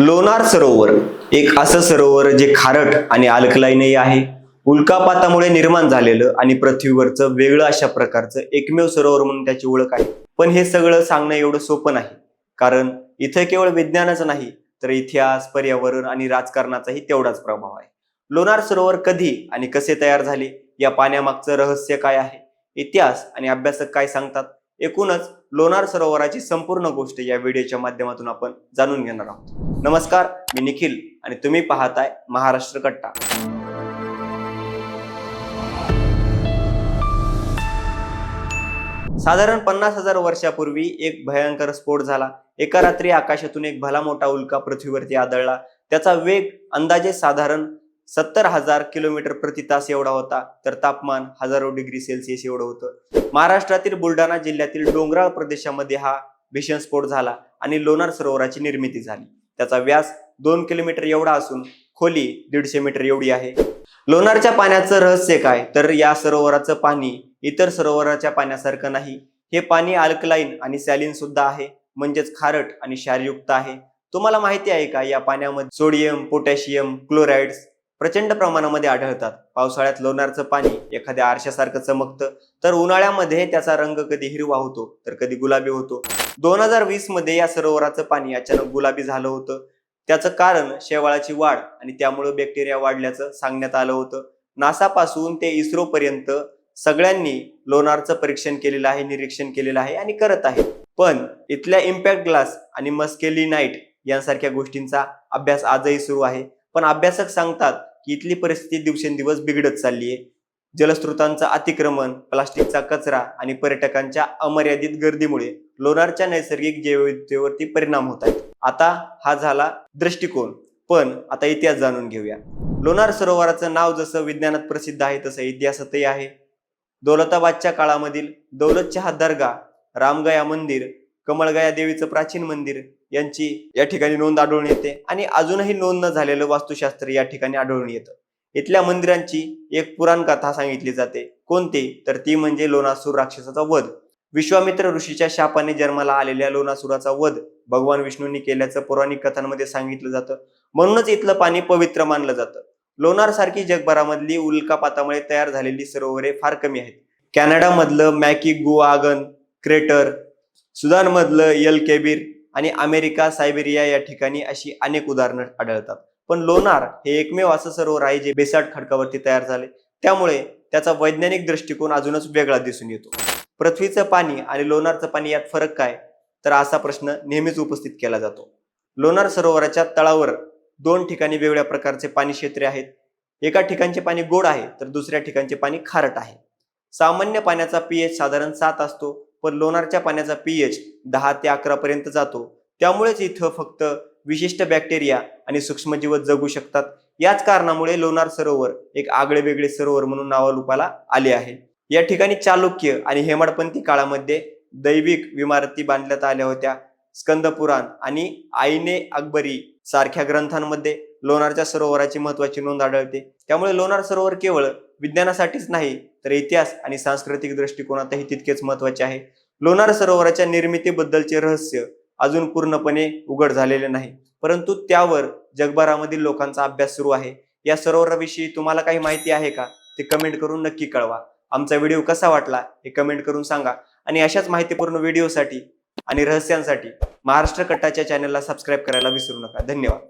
लोणार सरोवर एक असं सरोवर जे खारट आणि अल्कलाईनही आहे. उल्कापातामुळे निर्माण झालेलं आणि पृथ्वीवरचं वेगळं अशा प्रकारचं एकमेव सरोवर म्हणून त्याची ओळख आहे. पण हे सगळं सांगणं एवढं सोपं नाही. कारण इथं केवळ विज्ञानाचं नाही तर इतिहास पर्यावरण आणि राजकारणाचाही तेवढाच प्रभाव आहे. लोणार सरोवर कधी आणि कसे तयार झाले? या पाण्यामागचं रहस्य काय आहे? इतिहास आणि अभ्यासक काय सांगतात? एकूणच लोणार सरोवराची संपूर्ण गोष्ट या व्हिडिओच्या माध्यमातून आपण जाणून घेणार आहोत. नमस्कार मी निखिल आणि तुम्ही पाहताय महाराष्ट्र कट्टा. साधारण पन्नास हजार वर्षापूर्वी एक भयंकर स्फोट झाला. एका रात्री आकाशातून एक भला मोठा उल्का पृथ्वीवरती आदळला. त्याचा वेग अंदाजे साधारण सत्तर हजार किलोमीटर प्रति तास एवढा होता तर तापमान हजारो डिग्री सेल्सिअस एवढं होतं. महाराष्ट्रातील बुलढाणा जिल्ह्यातील डोंगराळ प्रदेशामध्ये हा भीषण स्फोट झाला आणि लोणार सरोवराची निर्मिती झाली. त्याचा व्यास दोन किलोमीटर एवढा असून खोली दीडशे मीटर एवढी आहे. लोणारच्या पाण्याचं रहस्य काय? तर या सरोवराचं पाणी इतर सरोवराच्या पाण्यासारखं नाही. हे पाणी अल्कलाईन आणि सॅलिन सुद्धा आहे म्हणजेच खारट आणि क्षारयुक्त आहे. तुम्हाला माहिती आहे का या पाण्यामध्ये सोडियम पोटॅशियम क्लोराईड्स प्रचंड प्रमाणामध्ये आढळतात. पावसाळ्यात लोणारचं पाणी एखाद्या आरशासारखं चमकतं तर उन्हाळ्यामध्ये त्याचा रंग कधी हिरवा होतो तर कधी गुलाबी होतो. दोन हजार वीसमध्ये या सरोवराचं पाणी अचानक गुलाबी झालं होतं. त्याचं कारण शेवाळाची वाढ आणि त्यामुळे बॅक्टेरिया वाढल्याचं सांगण्यात आलं होतं. नासापासून ते इस्रो पर्यंत सगळ्यांनी लोणारचं परीक्षण केलेलं आहे निरीक्षण केलेलं आहे आणि करत आहे पण इथल्या इम्पॅक्ट ग्लास आणि मस्केली नाईट यांसारख्या गोष्टींचा अभ्यास आजही सुरू आहे. पण अभ्यासक सांगतात की इथली परिस्थिती दिवसेंदिवस बिघडत चालली आहे जलस्रोतांचं अतिक्रमण प्लास्टिकचा कचरा आणि पर्यटकांच्या अमर्यादित गर्दीमुळे लोणारच्या नैसर्गिक जैवविविधतेवरती परिणाम होत आहेत. आता हा झाला दृष्टिकोन पण आता इतिहास जाणून घेऊया. लोणार सरोवराचं नाव जसं विज्ञानात प्रसिद्ध आहे तसं इतिहासातही आहे. दौलताबादच्या काळामधील दौलतशहा दर्गा रामगया मंदिर कमळगया देवीचं प्राचीन मंदिर यांची या ठिकाणी नोंद आढळून येते. आणि अजूनही नोंद न झालेलं वास्तुशास्त्र या ठिकाणी आढळून येतं. इथल्या मंदिरांची एक पुराण कथा सांगितली जाते. कोणती? तर ती म्हणजे लोणासूर राक्षसाचा वध. विश्वामित्र ऋषीच्या शापाने जन्माला आलेल्या लोणासुराचा वध भगवान विष्णूंनी केल्याचं पौराणिक कथांमध्ये सांगितलं जातं. म्हणूनच इथलं पाणी पवित्र मानलं जातं. लोणार सारखी जगभरामधली उल्कापातामुळे तयार झालेली सरोवरे फार कमी आहेत. कॅनडामधलं मॅकी गुआगन क्रेटर सुदानमधलं यल केबीर आणि अमेरिका सायबेरिया या ठिकाणी अशी अनेक उदाहरणं आढळतात. पण लोणार हे एकमेव असं सरोवर आहे जे बेसाट खडकावरती तयार झाले. त्यामुळे त्याचा वैज्ञानिक दृष्टिकोन अजूनच वेगळा दिसून येतो. पृथ्वीचं पाणी आणि लोणारचं पाणी यात फरक काय? तर असा प्रश्न नेहमीच उपस्थित केला जातो. लोणार सरोवराच्या तळावर दोन ठिकाणी वेगळ्या प्रकारचे पाणी क्षेत्रे आहेत. एका ठिकाणचे पाणी गोड आहे तर दुसऱ्या ठिकाणचे पाणी खारट आहे. सामान्य पाण्याचा पीएच साधारण सात असतो. पण लोणारच्या पाण्याचा पीएच दहा ते अकरापर्यंत जातो. त्यामुळेच इथं फक्त विशिष्ट बॅक्टेरिया आणि सूक्ष्मजीव जगू शकतात. याच कारणामुळे लोणार सरोवर एक आगळे वेगळे सरोवर म्हणून नावारूपाला आले आहे. या ठिकाणी चालुक्य आणि हेमाडपंथी काळामध्ये दैविक इमारती बांधण्यात आल्या होत्या. स्कंदपुराण आणि आईने अकबरी सारख्या ग्रंथांमध्ये लोणारच्या सरोवराची महत्वाची नोंद आढळते. त्यामुळे लोणार सरोवर केवळ विज्ञानासाठीच नाही तर इतिहास आणि सांस्कृतिक दृष्टिकोनातही तितकेच महत्त्वाचे आहे. लोणार सरोवराच्या निर्मितीबद्दलचे रहस्य अजून पूर्णपणे उघड झालेले नाही परंतु त्यावर जगभरामधील लोकांचा अभ्यास सुरू आहे. या सरोवराविषयी तुम्हाला काही माहिती आहे का? ते कमेंट करून नक्की कळवा. आमचा व्हिडिओ कसा वाटला हे कमेंट करून सांगा. आणि अशाच माहितीपूर्ण व्हिडिओसाठी आणि रहस्यांसाठी महाराष्ट्र कट्टाच्या चॅनलला सबस्क्राईब करायला विसरू नका. धन्यवाद.